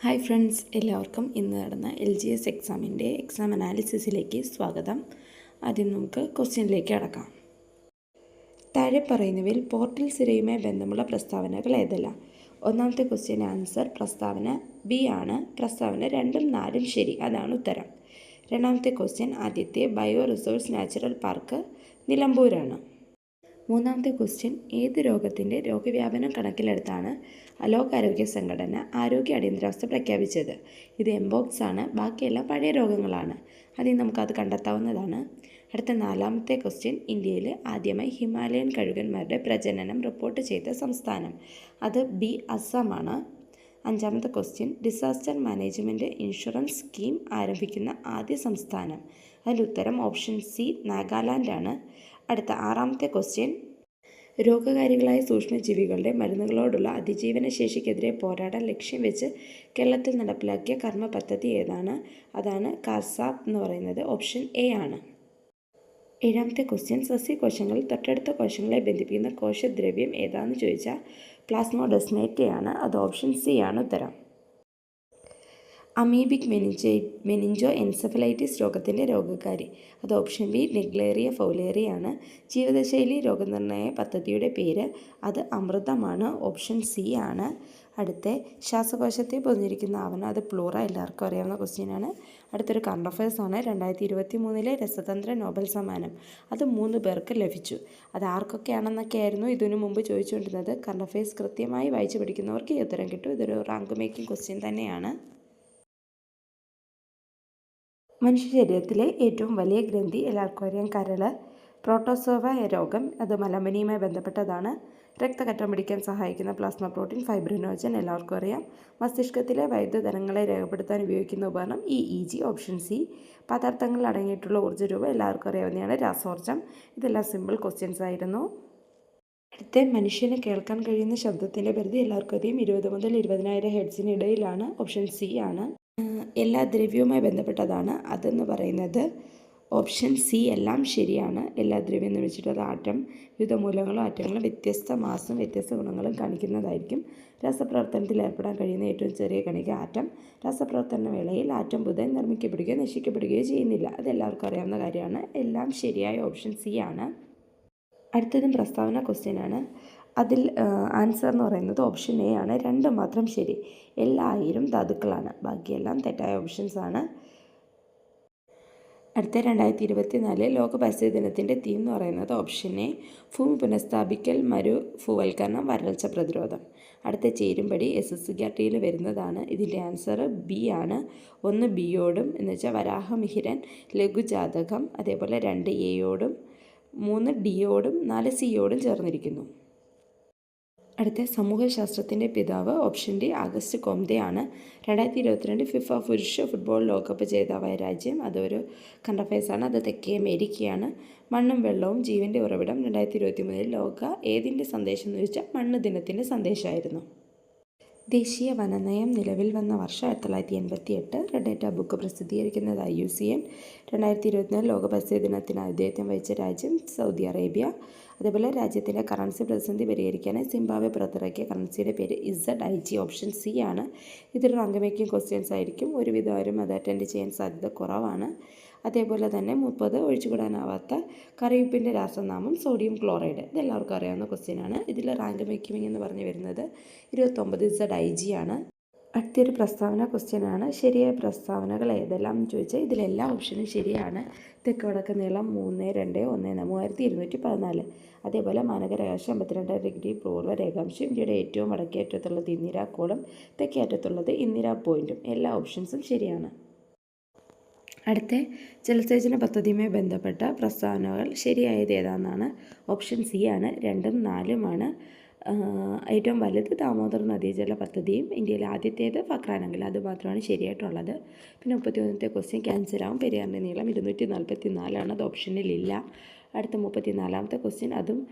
Hi friends എല്ലാവർക്കും ഇന്ന് നടന്ന എൽ ജി എസ് എക്സാമിന്റെ എക്സാം അനാലിസിസിലേക്ക് സ്വാഗതം. ആദ്യം നമുക്ക് ക്വസ്റ്റ്യനിലേക്ക് അടക്കാം. താഴെ പറയുന്നവയിൽ പോർട്ടൽ സിരയുമായി ബന്ധമുള്ള പ്രസ്താവനകൾ ഏതെല്ലാം? ഒന്നാമത്തെ ക്വസ്റ്റ്യൻ ആൻസർ പ്രസ്താവന ബി ആണ്. പ്രസ്താവന രണ്ടും നാലും ശരി അതാണ് ഉത്തരം. രണ്ടാമത്തെ ക്വസ്റ്റ്യൻ ആദ്യത്തെ ബയോ റിസോഴ്സ് നാച്ചുറൽ പാർക്ക് നിലമ്പൂരാണ്. മൂന്നാമത്തെ ക്വസ്റ്റ്യൻ ഏത് രോഗത്തിന്റെ രോഗവ്യാപനം കണക്കിലെടുത്താണ് ലോകാരോഗ്യ സംഘടന ആരോഗ്യ അടിയന്തരാവസ്ഥ പ്രഖ്യാപിച്ചത്? ഇത് എംബോക്സ് ആണ് ബാക്കിയെല്ലാം പഴയ രോഗങ്ങളാണ്. അതിൽ നമുക്കത് കണ്ടെത്താവുന്നതാണ്. അടുത്ത നാലാമത്തെ ക്വസ്റ്റ്യൻ ഇന്ത്യയിൽ ആദ്യമായി ഹിമാലയൻ കഴുകന്മാരുടെ പ്രജനനം റിപ്പോർട്ട് ചെയ്ത സംസ്ഥാനം. അത് ബി അസമാണ് അഞ്ചാമത്തെ question disaster management insurance scheme ആരംഭിക്കുന്ന ആദ്യ സംസ്ഥാനം. അതിൽ ഉത്തരം ഓപ്ഷൻ സി നാഗാലാൻഡ് ആണ്. അടുത്ത ആറാമത്തെ ക്വസ്റ്റ്യൻ രോഗകാരികളായ സൂക്ഷ്മജീവികളുടെ മരുന്നുകളോടുള്ള അതിജീവന ശേഷിക്കെതിരെ പോരാടാൻ ലക്ഷ്യം വെച്ച് കേരളത്തിൽ നടപ്പിലാക്കിയ കർമ്മ പദ്ധതി ഏതാണ്? അതാണ് കാർസാപ്പ് എന്ന് പറയുന്നത്. ഓപ്ഷൻ എ ആണ്. ഏഴാമത്തെ ക്വസ്റ്റ്യൻ സസ്യകോശങ്ങൾ തൊട്ടടുത്ത കോശങ്ങളെ ബന്ധിപ്പിക്കുന്ന കോശദ്രവ്യം ഏതാണെന്ന് ചോദിച്ചാൽ പ്ലാസ്മോഡെസ്മേറ്റയാണ് അത് ഓപ്ഷൻ സി ആണ് ഉത്തരം. അമീബിക് മെനിഞ്ചൈ മെനിഞ്ചോ എൻസഫലൈറ്റിസ് രോഗത്തിന്റെ രോഗകാരി അത് ഓപ്ഷൻ ബി നെഗ്ലേറിയ ഫൗലേറിയാണ്. ജീവിതശൈലി രോഗനിർണയ പദ്ധതിയുടെ പേര് അത് അമൃതമാണ്. ഓപ്ഷൻ സി ആണ്. അടുത്ത ശ്വാസകോശത്തെ പൊതിഞ്ഞിരിക്കുന്ന ആവന അത് പ്ലൂറ എല്ലാവർക്കും അറിയാവുന്ന ക്വസ്റ്റ്യനാണ് അടുത്തൊരു കറണ്ട് അഫയേഴ്സ് ആണ്. രണ്ടായിരത്തി ഇരുപത്തി മൂന്നിലെ രസതന്ത്ര നോബൽ സമ്മാനം. അത് മൂന്ന് പേർക്ക് ലഭിച്ചു. അത് ആർക്കൊക്കെയാണെന്നൊക്കെ ആയിരുന്നു ഇതിനു മുമ്പ് ചോദിച്ചുകൊണ്ടിരുന്നത്. കറണ്ട് അഫയേഴ്സ് കൃത്യമായി വായിച്ചു പഠിക്കുന്നവർക്ക് ഉത്തരം കിട്ടും. ഇതൊരു റാങ്ക് മേക്കിംഗ് ക്വസ്റ്റ്യൻ തന്നെയാണ്. മനുഷ്യ ശരീരത്തിലെ ഏറ്റവും വലിയ ഗ്രന്ഥി എല്ലാവർക്കും അറിയാം. കരൾ പ്രോട്ടോസോവ രോഗം അത് മലമ്പനിയുമായി ബന്ധപ്പെട്ടതാണ്. രക്തകറ്റം പിടിക്കാൻ സഹായിക്കുന്ന പ്ലാസ്മ പ്രോട്ടീൻ ഫൈബ്രിനോജൻ എല്ലാവർക്കും അറിയാം. മസ്തിഷ്കത്തിലെ വൈദ്യുതരങ്ങളെ രേഖപ്പെടുത്താൻ ഉപയോഗിക്കുന്ന ഉപകരണം E E G option C. പദാർത്ഥങ്ങളിൽ അടങ്ങിയിട്ടുള്ള ഊർജ രൂപ എല്ലാവർക്കും അറിയാവുന്നതാണ് രാസോർജം ഇതെല്ലാം സിമ്പിൾ ക്വസ്റ്റ്യൻസ് ആയിരുന്നു. അടുത്ത മനുഷ്യന് കേൾക്കാൻ കഴിയുന്ന ശബ്ദത്തിന്റെ പരിധി എല്ലാവർക്കും അറിയാം. ഇരുപത് മുതൽ ഇരുപതിനായിരം ഹെഡ്സിനിടയിലാണ് ഓപ്ഷൻ സി ആണ്. എല്ലാ ദ്രവ്യവുമായി ബന്ധപ്പെട്ടതാണ് അതെന്ന് പറയുന്നത്. ഓപ്ഷൻ സി എല്ലാം ശരിയാണ്. എല്ലാ ദ്രവ്യം എന്ന് വെച്ചിട്ടുള്ള ആറ്റം വിവിധ മൂലങ്ങളും ആറ്റങ്ങളും വ്യത്യസ്ത മാസം വ്യത്യസ്ത ഗുണങ്ങളും കാണിക്കുന്നതായിരിക്കും. രാസപ്രവർത്തനത്തിൽ ഏർപ്പെടാൻ കഴിയുന്ന ഏറ്റവും ചെറിയ കണിക ആറ്റം. രാസപ്രവർത്തന വേളയിൽ ആറ്റം ബുധൻ നിർമ്മിക്കപ്പെടുകയോ നശിക്കപ്പെടുകയോ ചെയ്യുന്നില്ല. അത് എല്ലാവർക്കും അറിയാവുന്ന കാര്യമാണ്. എല്ലാം ശരിയായ ഓപ്ഷൻ സി ആണ്. അടുത്തതും പ്രസ്താവന ക്വസ്റ്റ്യൻ ആണ്. അതിൽ ആൻസർ എന്ന് പറയുന്നത് ഓപ്ഷൻ എ ആണ്. രണ്ട് മാത്രം ശരി. എല്ലായിരും ധാതുക്കളാണ്. ബാക്കിയെല്ലാം തെറ്റായ ഓപ്ഷൻസ് ആണ്. അടുത്ത രണ്ടായിരത്തി ഇരുപത്തി നാല് ലോക പരിസ്ഥിതി ദിനത്തിന്റെ തീം എന്ന് പറയുന്നത് ഓപ്ഷൻ എ ഭൂമി പുനഃസ്ഥാപിക്കൽ മരു ഭൂവൽക്കരണം വരൾച്ച പ്രതിരോധം. അടുത്ത ചേരുംപടി എസ് എസ് സി വരുന്നതാണ്. ഇതിന്റെ ആൻസർ ബി ആണ്. ഒന്ന് ബിയോടും എന്ന് വെച്ചാൽ വരാഹമിഹിരൻ ലഘുജാതകം അതേപോലെ രണ്ട് എയോടും മൂന്ന് ഡിയോടും നാല് സിയോടും ചേർന്നിരിക്കുന്നു. അടുത്ത സമൂഹശാസ്ത്രത്തിന്റെ പിതാവ് ഓപ്ഷൻ ഡി ആഗസ്റ്റ് ആണ്. രണ്ടായിരത്തി ഇരുപത്തിരണ്ട് ഫിഫ പുരുഷ ഫുട്ബോൾ ലോകകപ്പ് ജേതാവായ രാജ്യം അതൊരു കണ്ടഫേസാണ് അത് തെക്കേ അമേരിക്കയാണ്. മണ്ണും വെള്ളവും ജീവന്റെ ഉറവിടം രണ്ടായിരത്തി ഇരുപത്തി മൂന്നിൽ ലോക ഏതിന്റെ സന്ദേശം എന്ന് ചോദിച്ചാൽ മണ്ണ് ദിനത്തിന്റെ സന്ദേശമായിരുന്നു. ദേശീയ വനനയം നിലവിൽ വന്ന വർഷം ആയിരത്തി തൊള്ളായിരത്തി എൺപത്തി എട്ട് രണ്ടായിരത്തി ആ ബുക്ക് പ്രസിദ്ധീകരിക്കുന്നത് ഐ യു സി എൻ. രണ്ടായിരത്തി ഇരുപത്തിനാല് ലോക പരിസ്ഥിതി ദിനത്തിന് ആതിഥേയത്വം വഹിച്ച രാജ്യം സൗദി അറേബ്യ. അതേപോലെ രാജ്യത്തിന്റെ കറൻസി പ്രതിസന്ധി പരിഹരിക്കാനായി സിംബാബ്വെ പുറത്തിറക്കിയ കറൻസിയുടെ പേര് Z I G option C ആണ്. ഇതൊരു റാങ്ക് മേക്കിംഗ് ക്വസ്റ്റ്യൻസ് ആയിരിക്കും. ഒരുവിധം ആരും അത് അറ്റൻഡ് ചെയ്യാൻ സാധ്യത കുറവാണ്. അതേപോലെ തന്നെ മുപ്പത് ഒഴിച്ചുകൂടാനാവാത്ത കറിയുപ്പിന്റെ രാസനാമം സോഡിയം ക്ലോറൈഡ് ഇതെല്ലാവർക്കും അറിയാവുന്ന ക്വസ്റ്റ്യനാണ് ഇതിൽ റാങ്ക് മേക്കിംഗ് എന്ന് പറഞ്ഞു വരുന്നത് ഇരുപത്തൊമ്പത് ഇസഡ് ഐ ജി ആണ്. അടുത്തൊരു പ്രസ്താവന ക്വസ്റ്റ്യനാണ് ശരിയായ പ്രസ്താവനകൾ ഏതെല്ലാം എന്ന് ചോദിച്ചാൽ ഇതിലെല്ലാ ഓപ്ഷനും ശരിയാണ്. തെക്ക് വടക്ക് നീളം മൂന്ന് രണ്ട് ഒന്ന് മൂവായിരത്തി ഇരുന്നൂറ്റി പതിനാല്. അതേപോലെ മാനകരേഖാംശം അമ്പത്തിരണ്ട് ഡിഗ്രി പൂർവ രേഖാംശം ഇന്ത്യയുടെ ഏറ്റവും വടക്കേ അറ്റത്തുള്ളത് ഇന്ദിരാ കോളം തെക്കേ അറ്റത്തുള്ളത് ഇന്ദിരാ പോയിന്റും എല്ലാ ഓപ്ഷൻസും ശരിയാണ്. അടുത്ത ജലസേചന പദ്ധതിയുമായി ബന്ധപ്പെട്ട പ്രസ്താവനകൾ ശരിയായത് ഏതാണെന്നാണ് ഓപ്ഷൻ സി ആണ്. രണ്ടും നാലുമാണ് ഏറ്റവും വലുത് ദാമോദർ നദീജല പദ്ധതിയും ഇന്ത്യയിലെ ആദ്യത്തേത് ഫക്രാനെങ്കിൽ അത് മാത്രമാണ് ശരിയായിട്ടുള്ളത്. പിന്നെ മുപ്പത്തി ഒന്നത്തെ ക്വസ്റ്റ്യൻ ക്യാൻസലാവും പെരിയാറിന്റെ നീളം ഇരുന്നൂറ്റി നാൽപ്പത്തി നാലാണ് അത് ഓപ്ഷനിലില്ല അടുത്ത മുപ്പത്തി നാലാമത്തെ ക്വസ്റ്റ്യൻ അതും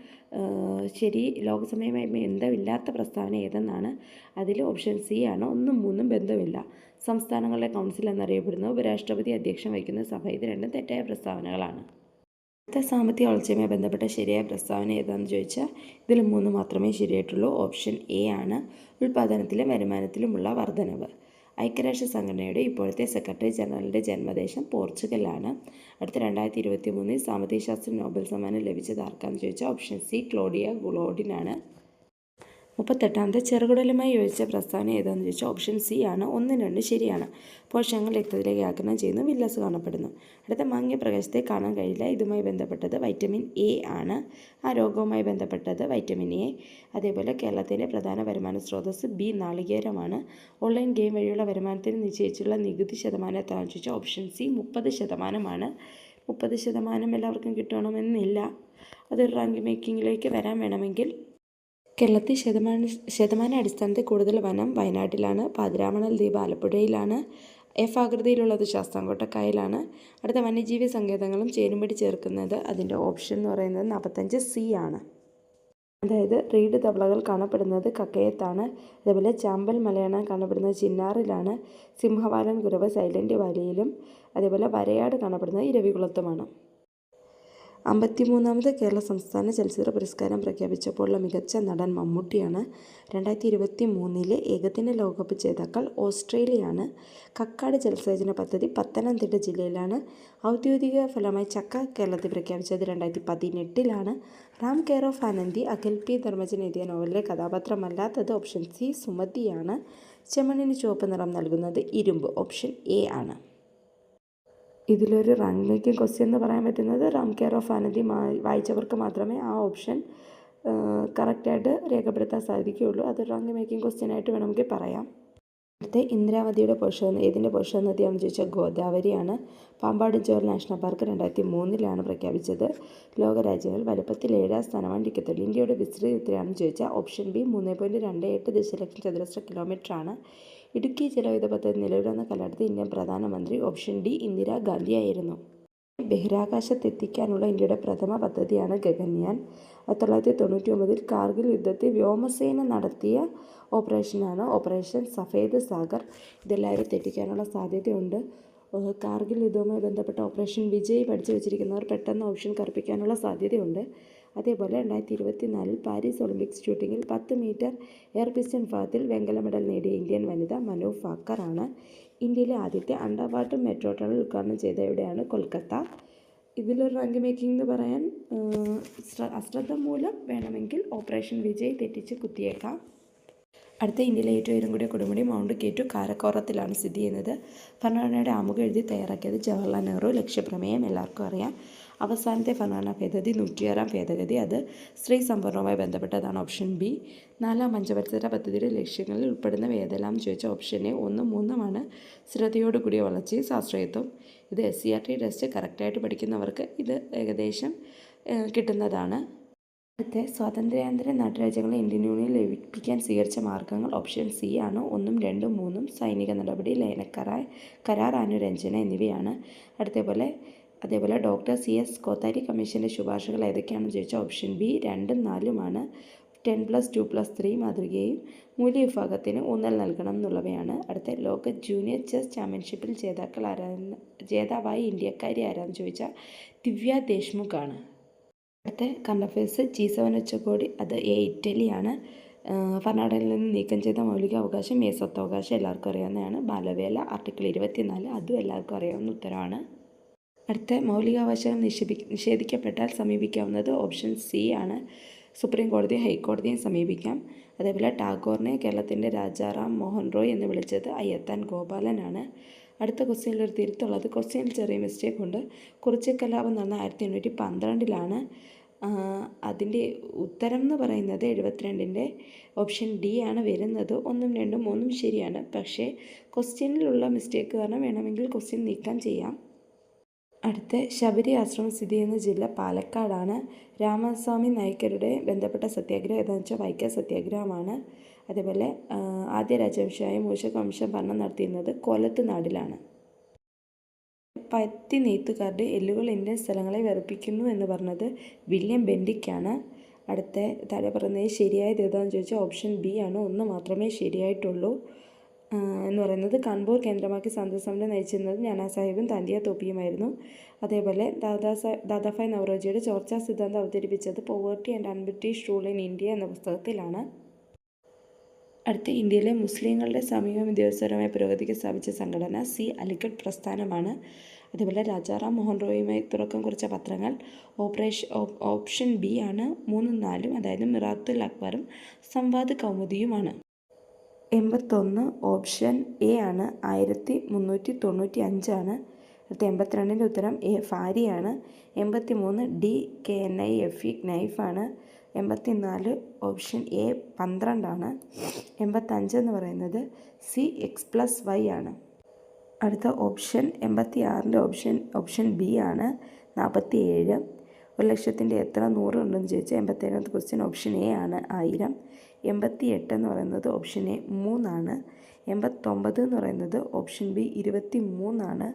ശരി ലോകസമയമായി ബന്ധമില്ലാത്ത പ്രസ്താവന ഏതെന്നാണ്? അതിൽ ഓപ്ഷൻ സി ആണ്. ഒന്നും മൂന്നും ബന്ധമില്ല. സംസ്ഥാനങ്ങളുടെ കൗൺസിൽ എന്നറിയപ്പെടുന്ന ഉപരാഷ്ട്രപതി അധ്യക്ഷം വഹിക്കുന്ന സഭ ഇത് രണ്ടും തെറ്റായ പ്രസ്താവനകളാണ്. അടുത്ത സാമ്പത്തിക വളർച്ചയുമായി ബന്ധപ്പെട്ട ശരിയായ പ്രസ്താവന ഏതാണെന്ന് ചോദിച്ചാൽ ഇതിൽ മൂന്ന് മാത്രമേ ശരിയായിട്ടുള്ളൂ. ഓപ്ഷൻ എ ആണ്. ഉൽപ്പാദനത്തിലും വരുമാനത്തിലുമുള്ള വർധനവ്. ഐക്യരാഷ്ട്ര സംഘടനയുടെ ഇപ്പോഴത്തെ സെക്രട്ടറി ജനറലിന്റെ ജന്മദേശം പോർച്ചുഗലാണ്. അടുത്ത രണ്ടായിരത്തി ഇരുപത്തി മൂന്നിൽ സാമ്പത്തിക ശാസ്ത്ര നോബൽ സമ്മാനം ലഭിച്ചത് ആർക്കാന്ന് ചോദിച്ചാൽ ഓപ്ഷൻ സി ക്ലോഡിയ ഗുളോഡിനാണ്. മുപ്പത്തെട്ടാമത്തെ ചെറുകുടലുമായി യോജിച്ച പ്രസ്താവന ഏതാണെന്ന് ചോദിച്ചാൽ ഓപ്ഷൻ സി ആണ്. ഒന്നും രണ്ട് ശരിയാണ്. പോഷകങ്ങൾ രക്തത്തിലേക്ക് ആക്രമണം ചെയ്യുന്നു. വില്ലസ് കാണപ്പെടുന്നു. അടുത്ത മങ്ങിയ പ്രകാശത്തെ കാണാൻ കഴിയില്ല. ഇതുമായി ബന്ധപ്പെട്ടത് വൈറ്റമിൻ എ ആണ്. ആ രോഗവുമായി ബന്ധപ്പെട്ടത് വൈറ്റമിൻ എ അതേപോലെ കേരളത്തിലെ പ്രധാന വരുമാന സ്രോതസ് ബി നാളികേരമാണ്. ഓൺലൈൻ ഗെയിം വഴിയുള്ള വരുമാനത്തിന് നിശ്ചയിച്ചുള്ള നികുതി ശതമാനം എത്രയാണെന്ന് ചോദിച്ചാൽ ഓപ്ഷൻ സി മുപ്പത് ശതമാനമാണ്. മുപ്പത് ശതമാനം എല്ലാവർക്കും കിട്ടണമെന്നില്ല. അതൊരു റാങ്ക് മേക്കിങ്ങിലേക്ക് വരാൻ വേണമെങ്കിൽ കേരളത്തിൽ ശതമാന ശതമാന അടിസ്ഥാനത്തിൽ കൂടുതൽ വനം വയനാട്ടിലാണ്. പാതിരാമണൽ ദ്വീപ് ആലപ്പുഴയിലാണ്. എഫ് ആകൃതിയിലുള്ളത് ശാസ്താംകോട്ടക്കായലാണ്. അടുത്ത വന്യജീവി സങ്കേതങ്ങളും ചേരുംപടി ചേർക്കുന്നത് അതിന്റെ ഓപ്ഷൻ എന്ന് പറയുന്നത് നാൽപ്പത്തഞ്ച് സി ആണ്. അതായത് റീഡ് തവളകൾ കാണപ്പെടുന്നത് കക്കയത്താണ്. അതേപോലെ ചാമ്പൽ മലയാണ് കാണപ്പെടുന്നത് ചിന്നാറിലാണ്. സിംഹവാലൻ കുരവ് സൈലന്റ് വാലിയിലും. അതേപോലെ വരയാട് കാണപ്പെടുന്നത് ഇരവികുളത്തുമാണ്. അമ്പത്തിമൂന്നാമത് കേരള സംസ്ഥാന ചലച്ചിത്ര പുരസ്കാരം പ്രഖ്യാപിച്ചപ്പോഴുള്ള മികച്ച നടൻ മമ്മൂട്ടിയാണ് രണ്ടായിരത്തി ഇരുപത്തി മൂന്നിലെ ഏകദിന ലോകകപ്പ് ജേതാക്കൾ ഓസ്ട്രേലിയയാണ്. കക്കാട് ജലസേചന പദ്ധതി പത്തനംതിട്ട ജില്ലയിലാണ്. ഔദ്യോഗിക ഫലമായി ചക്ക കേരളത്തിൽ പ്രഖ്യാപിച്ചത് രണ്ടായിരത്തി പതിനെട്ടിലാണ് Ram care of Anandi Akhil P Dharmajan എഴുതിയ നോവലിലെ കഥാപാത്രമല്ലാത്തത് ഓപ്ഷൻ സി സുമതിയാണ്. ചെമ്മണിന് ചുവപ്പ് നിറം നൽകുന്നത് ഇരുമ്പ് ഓപ്ഷൻ എ ആണ്. ഇതിലൊരു റാങ്ക് മേക്കിംഗ് ക്വസ്റ്റ്യൻ എന്ന് പറയാൻ പറ്റുന്നത് റാം കെയർ ഓഫ് ആനന്ദി വായിച്ചവർക്ക് മാത്രമേ ആ ഓപ്ഷൻ കറക്റ്റായിട്ട് രേഖപ്പെടുത്താൻ സാധിക്കുകയുള്ളൂ. അത് റാങ്ക് മേക്കിംഗ് ക്വസ്റ്റ്യൻ ആയിട്ട് വേണമെങ്കിൽ പറയാം. അടുത്ത ഇന്ദിരാവതിയുടെ പോഷക ഏതിന്റെ പോഷക നദിയാണെന്ന് ചോദിച്ചാൽ ഗോദാവരിയാണ്. പാമ്പാട് ചോർ നാഷണൽ പാർക്ക് രണ്ടായിരത്തി മൂന്നിലാണ് പ്രഖ്യാപിച്ചത്. ലോകരാജ്യങ്ങൾ വലുപ്പത്തിൽ ഏഴാം സ്ഥാനമാണ് ഇരിക്കത്തുള്ളൂ ഇന്ത്യയുടെ വിസ്തൃതി എത്രയാണെന്ന് ചോദിച്ചാൽ ഓപ്ഷൻ ബി മൂന്ന് പോയിന്റ് രണ്ട് എട്ട് ദശലക്ഷം ചതുരശ്ര കിലോമീറ്ററാണ് ഇടുക്കി ജലവിധ പദ്ധതി നിലവിൽ വന്ന കാലഘട്ടത്തിൽ ഇന്ത്യൻ പ്രധാനമന്ത്രി ഓപ്ഷൻ ഡി ഇന്ദിരാഗാന്ധിയായിരുന്നു. ബഹിരാകാശത്തെത്തിക്കാനുള്ള ഇന്ത്യയുടെ പ്രഥമ പദ്ധതിയാണ് ഗഗൻയാൻ. ആയിരത്തി തൊള്ളായിരത്തി തൊണ്ണൂറ്റി ഒമ്പതിൽ കാർഗിൽ യുദ്ധത്തിൽ വ്യോമസേന നടത്തിയ ഓപ്പറേഷനാണ് ഓപ്പറേഷൻ സഫേദ് സാഗർ. ഇതെല്ലാവരും തെറ്റിക്കാനുള്ള സാധ്യതയുണ്ട്. കാർഗിൽ യുദ്ധവുമായി ബന്ധപ്പെട്ട ഓപ്പറേഷൻ വിജയ് പഠിച്ചു വെച്ചിരിക്കുന്നവർ പെട്ടെന്ന് ഓപ്ഷൻ കറുപ്പിക്കാനുള്ള സാധ്യതയുണ്ട്. അതേപോലെ രണ്ടായിരത്തി ഇരുപത്തി നാലിൽ പാരീസ് ഒളിമ്പിക്സ് ഷൂട്ടിങ്ങിൽ പത്ത് മീറ്റർ എയർ പിസ്റ്റൺ ഭാഗത്തിൽ വെങ്കല മെഡൽ നേടിയ ഇന്ത്യൻ വനിത മനു ഫാക്കറാണ് ഇന്ത്യയിലെ ആദ്യത്തെ അണ്ടർ വാട്ടർ മെട്രോ ടണൽ ഉദ്ഘാടനം ചെയ്ത എവിടെയാണ് കൊൽക്കത്ത. ഇതിലൊരു റാങ്ക് മേക്കിംഗ് എന്ന് പറയാൻ അശ്രദ്ധ മൂലം വേണമെങ്കിൽ ഓപ്പറേഷൻ വിജയ് തെറ്റിച്ച് കുത്തിയേക്കാം. അടുത്ത ഇന്ത്യയിലെ ഏറ്റവും ഉയരം കൂടിയ കൊടുമുടി മൗണ്ട് കേറ്റു കാരക്കോറത്തിലാണ് സ്ഥിതി ചെയ്യുന്നത്. ഭരണഘടനയുടെ ആമുഖം എഴുതി തയ്യാറാക്കിയത് ജവഹർലാൽ നെഹ്റു. ലക്ഷ്യപ്രമേയം എല്ലാവർക്കും അറിയാം. അവസാനത്തെ ഭരണഘടനാ ഭേദഗതി നൂറ്റിയാറാം ഭേദഗതി. അത് സ്ത്രീ സംവരണവുമായി ബന്ധപ്പെട്ടതാണ് ഓപ്ഷൻ ബി. നാലാം പഞ്ചവത്സര പദ്ധതിയുടെ ലക്ഷ്യങ്ങളിൽ ഉൾപ്പെടുന്ന ഏതെല്ലാം ചോദിച്ച ഓപ്ഷൻ എ ഒന്ന് മൂന്നുമാണ് സ്ഥിരതയോടുകൂടിയ വളർച്ചയും സാശ്രയത്വം ഇത് S C R T test കറക്റ്റായിട്ട് പഠിക്കുന്നവർക്ക് ഇത് ഏകദേശം കിട്ടുന്നതാണ്. അടുത്ത സ്വാതന്ത്ര്യാനന്തര നാട്ടുരാജ്യങ്ങളെ ഇന്ത്യൻ യൂണിയൻ ലഭിപ്പിക്കാൻ സ്വീകരിച്ച മാർഗങ്ങൾ ഓപ്ഷൻ സി ആണ്. ഒന്നും രണ്ടും മൂന്നും സൈനിക നടപടി ലയനക്കരാർ കരാർ അനുരഞ്ജന എന്നിവയാണ്. അടുത്തപോലെ അതേപോലെ ഡോക്ടർ സി എസ് കോത്താരി കമ്മീഷന്റെ ശുപാർശകൾ ഏതൊക്കെയാണെന്ന് ചോദിച്ചാൽ ഓപ്ഷൻ ബി രണ്ടും നാലുമാണ്. Ten plus two plus three മാതൃകയും മൂല്യവിഭാഗത്തിന് ഊന്നൽ നൽകണം എന്നുള്ളവയാണ്. അടുത്ത ലോക ജൂനിയർ ചെസ് ചാമ്പ്യൻഷിപ്പിൽ ജേതാക്കൾ ആരാന്ന് ജേതാവായി ഇന്ത്യക്കാരി ആരാന്ന് ചോദിച്ചാൽ ദിവ്യ ദേശ്മുഖാണ്. അടുത്ത കറണ്ട് ജി സെവൻ ഉച്ചകോടി അത് എ ഇറ്റലിയാണ്. കർണാടകയിൽ നിന്ന് നീക്കം ചെയ്ത മൗലിക അവകാശം എ സ്വത്തവകാശം എല്ലാവർക്കും അറിയാവുന്നതാണ്. ബാലവേല ആർട്ടിക്കിൾ ഇരുപത്തിനാല് അതും എല്ലാവർക്കും അറിയാവുന്ന ഉത്തരവാണ്. അടുത്ത മൗലികാവകാശങ്ങൾ നിഷേധി നിഷേധിക്കപ്പെട്ടാൽ സമീപിക്കാവുന്നത് ഓപ്ഷൻ സി ആണ്. സുപ്രീം കോടതി ഹൈക്കോടതിയും സമീപിക്കാം. അതേപോലെ ടാഗോറിനെ കേരളത്തിന്റെ രാജാറാം മോഹൻ റോയ് എന്ന് വിളിച്ചത് അയ്യത്താൻ ഗോപാലനാണ് അടുത്ത ക്വസ്റ്റ്യനിൽ ഒരു തിരുത്തുള്ളത്. ക്വസ്റ്റ്യനിൽ ചെറിയ മിസ്റ്റേക്ക് ഉണ്ട്. കുറിച്ച് കലാപം നടന്ന ആയിരത്തി എണ്ണൂറ്റി പന്ത്രണ്ടിലാണ് അതിന്റെ ഉത്തരം എന്ന് പറയുന്നത് എഴുപത്തിരണ്ടിന്റെ ഓപ്ഷൻ ഡി ആണ് വരുന്നത്. ഒന്നും രണ്ടും മൂന്നും ശരിയാണ്. പക്ഷേ ക്വസ്റ്റ്യനിലുള്ള മിസ്റ്റേക്ക് കാരണം വേണമെങ്കിൽ ക്വസ്റ്റ്യൻ നീക്കം ചെയ്യാം. അടുത്ത ശബരി ആശ്രമം സ്ഥിതി ചെയ്യുന്ന ജില്ല പാലക്കാടാണ്. രാമസ്വാമി നായ്ക്കരുടെ ബന്ധപ്പെട്ട സത്യാഗ്രഹം ഏതാണെന്ന് വെച്ചാൽ വൈക്കം സത്യാഗ്രഹമാണ്. അതേപോലെ ആദ്യ രാജവംശമായ മൂഷക വംശം ഭരണം നടത്തിയിരുന്നത് കൊലത്ത് നാടിലാണ്. പത്തി നെയ്ത്തുകാരുടെ എല്ലുകൾ ഇന്ത്യൻ സ്ഥലങ്ങളെ വെറുപ്പിക്കുന്നു എന്ന് പറഞ്ഞത് വില്യം ബെൻഡിക്കാണ് അടുത്ത താഴെ പറയുന്നത് ശരിയായത് ഏതാണെന്ന് ചോദിച്ചാൽ ഓപ്ഷൻ ബി ആണ്. ഒന്ന് മാത്രമേ ശരിയായിട്ടുള്ളൂ. എന്ന് പറയുന്നത് കൺപൂർ കേന്ദ്രമാക്കി സന്ദർശനം നയിച്ചിരുന്നത് നാനാ സാഹിബും താന്തിയ തോപ്പിയുമായിരുന്നു. അതേപോലെ ദാദാ ദാദാഭായ് നവറോജിയുടെ ചോർച്ചാ സിദ്ധാന്തം അവതരിപ്പിച്ചത് poverty and un-British rule in India എന്ന പുസ്തകത്തിലാണ്. അടുത്ത ഇന്ത്യയിലെ മുസ്ലിങ്ങളുടെ സാമൂഹിക വിദ്യാഭ്യാസപരമായ പുരോഗതിക്ക് സ്ഥാപിച്ച സംഘടന സി അലിഗഡ് പ്രസ്ഥാനമാണ്. അതുപോലെ രാജാറാം മോഹൻ റോയുമായി തുടക്കം കുറിച്ച പത്രങ്ങൾ ഓപ്പറേഷൻ ഓപ്ഷൻ ബി ആണ്. മൂന്നും നാലും അതായത് മിറാത്തുൽ അക്ബറും സംവാദ് കൗമുദിയുമാണ്. എൺപത്തൊന്ന് ഓപ്ഷൻ എ ആണ്. ആയിരത്തി മുന്നൂറ്റി തൊണ്ണൂറ്റി അഞ്ചാണ് അടുത്ത എൺപത്തിരണ്ടിന്റെ ഉത്തരം എ. ഫാരിയാണ് എൺപത്തി മൂന്ന് D. K. N. I. F. E. നൈഫാണ് എൺപത്തി നാല് ഓപ്ഷൻ എ. പന്ത്രണ്ടാണ് എൺപത്തഞ്ച് എന്ന് പറയുന്നത് സി. എക്സ്. പ്ലസ്. വൈ. ആണ്. അടുത്ത ഓപ്ഷൻ എൺപത്തി ആറിന്റെ ഓപ്ഷൻ ഓപ്ഷൻ ബി ആണ്. നാൽപ്പത്തി ഏഴ് ഒരു ലക്ഷത്തിന്റെ എത്ര നൂറ് ഉണ്ടെന്ന് ചോദിച്ചാൽ എൺപത്തേഴാമത്തെ ക്വസ്റ്റ്യൻ ഓപ്ഷൻ എ ആണ്. ആയിരം. എൺപത്തി എട്ട് എന്ന് പറയുന്നത് ഓപ്ഷൻ എ മൂന്നാണ്. എൺപത്തൊമ്പത് എന്ന് പറയുന്നത് ഓപ്ഷൻ ബി ഇരുപത്തി മൂന്നാണ്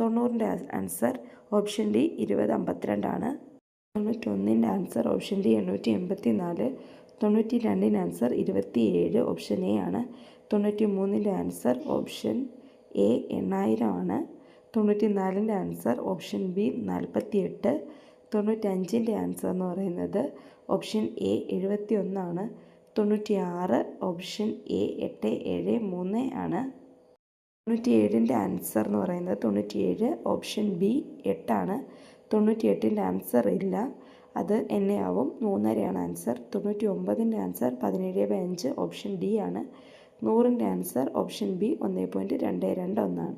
തൊണ്ണൂറിന്റെ ആൻസർ ഓപ്ഷൻ ഡി ഇരുപത് അമ്പത്തിരണ്ടാണ് തൊണ്ണൂറ്റൊന്നിന്റെ ആൻസർ ഓപ്ഷൻ ഡി എണ്ണൂറ്റി എൺപത്തി നാല് തൊണ്ണൂറ്റി രണ്ടിന്റെ ആൻസർ ഇരുപത്തി ഏഴ് ഓപ്ഷൻ എ ആണ്. തൊണ്ണൂറ്റി മൂന്നിന്റെ ആൻസർ ഓപ്ഷൻ എ എണ്ണായിരമാണ് തൊണ്ണൂറ്റി നാലിന്റെ ആൻസർ ഓപ്ഷൻ ബി നാൽപ്പത്തി എട്ട് തൊണ്ണൂറ്റഞ്ചിന്റെ ആൻസർ എന്ന് പറയുന്നത് ഓപ്ഷൻ എ എഴുപത്തി ഒന്നാണ് തൊണ്ണൂറ്റി ആറ് ഓപ്ഷൻ എ എട്ട് ഏഴ് മൂന്ന് ആണ്. തൊണ്ണൂറ്റി ഏഴിന്റെ ആൻസർ എന്ന് പറയുന്നത് തൊണ്ണൂറ്റിയേഴ് ഓപ്ഷൻ ബി എട്ടാണ് തൊണ്ണൂറ്റി എട്ടിന്റെ ആൻസർ ഇല്ല. അത് എന്നെ ആവും മൂന്നരയാണ് ആൻസർ. തൊണ്ണൂറ്റി ഒമ്പതിന്റെ ആൻസർ പതിനേഴ് ബൈ അഞ്ച് ഓപ്ഷൻ ഡി ആണ്. നൂറിന്റെ ആൻസർ ഓപ്ഷൻ ബി ഒന്ന് പോയിന്റ് രണ്ട് രണ്ട് ഒന്നാണ്.